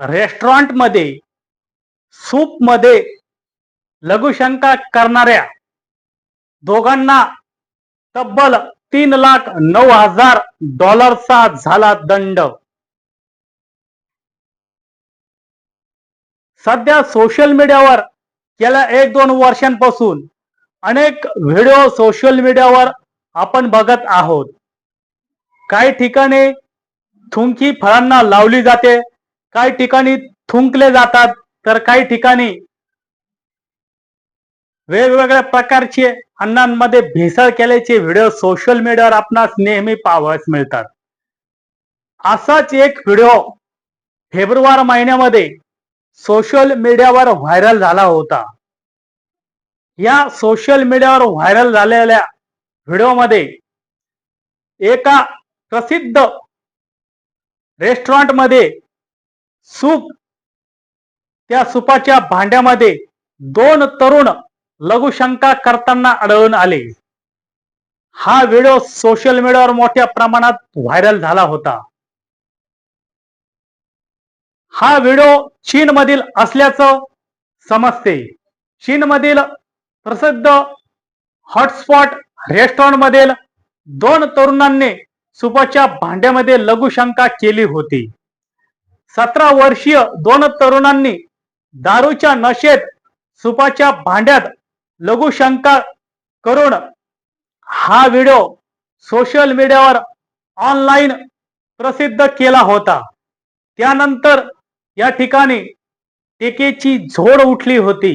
रेस्टॉरंटमध्ये सूपमध्ये लघुशंका करणाऱ्या दोघांना तब्बल तीन लाख नऊ हजार डॉलरचा झाला दंड. सध्या सोशल मीडियावर गेल्या एक दोन वर्षांपासून अनेक व्हिडिओ सोशल मीडियावर आपण बघत आहोत. काही ठिकाणी थुंकी फळांना लावली जाते काही ठिकाणी थुंकले जातात तर काही ठिकाणी वेगवेगळ्या प्रकारचे अन्नांमध्ये भेसळ केल्याचे व्हिडिओ सोशल मीडियावर आपणास नेहमी पाहावयास मिळतात. असाच एक व्हिडिओ फेब्रुवारी महिन्यामध्ये सोशल मीडियावर व्हायरल झाला होता. या सोशल मीडियावर व्हायरल झालेल्या व्हिडिओमध्ये एका प्रसिद्ध रेस्टॉरंटमध्ये सूप. त्या सुपाच्या भांड्यामध्ये दोन तरुण लघुशंका करताना आढळून आले. हा व्हिडिओ सोशल मीडियावर मोठ्या प्रमाणात व्हायरल झाला होता. हा व्हिडिओ चीन मधील असल्याचं समजते. चीन मधील प्रसिद्ध हॉटस्पॉट रेस्टॉरंट मधील दोन तरुणांनी सुपाच्या भांड्यामध्ये लघुशंका केली होती. सतरा वर्षीय दोन तरुणांनी दारूच्या नशेत सुपाच्या भांड्यात लघुशंका करून हा व्हिडिओ सोशल मीडियावर ऑनलाईन प्रसिद्ध केला होता. त्यानंतर या ठिकाणी टीकेची झोड उठली होती.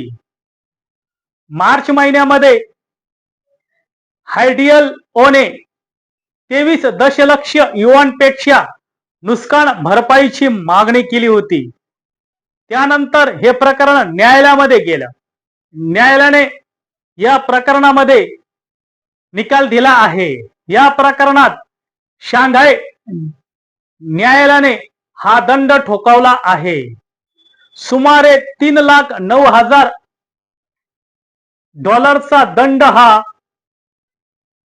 मार्च महिन्यामध्ये हायडियल ओने तेवीस दशलक्ष युवांपेक्षा नुकसान भरपाईची मागणी केली होती. त्यानंतर हे प्रकरण न्यायालयामध्ये गेलं. न्यायालयाने या प्रकरणामध्ये निकाल दिला आहे. या प्रकरणात शांघाय न्यायालयाने हा दंड ठोकावला आहे. सुमारे तीन लाख नऊ हजार डॉलरचा दंड हा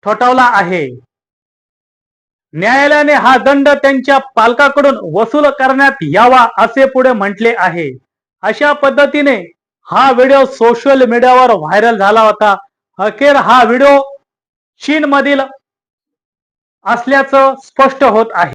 ठोठावला आहे. न्यायालयाने हा दंड त्यांच्या पालकाकडून वसूल करण्यात यावा असे पुढे म्हटले आहे. अशा पद्धतीने हा व्हिडिओ सोशल मीडियावर व्हायरल झाला होता. अखेर हा व्हिडिओ चीन मधील असल्याचं स्पष्ट होत आहे.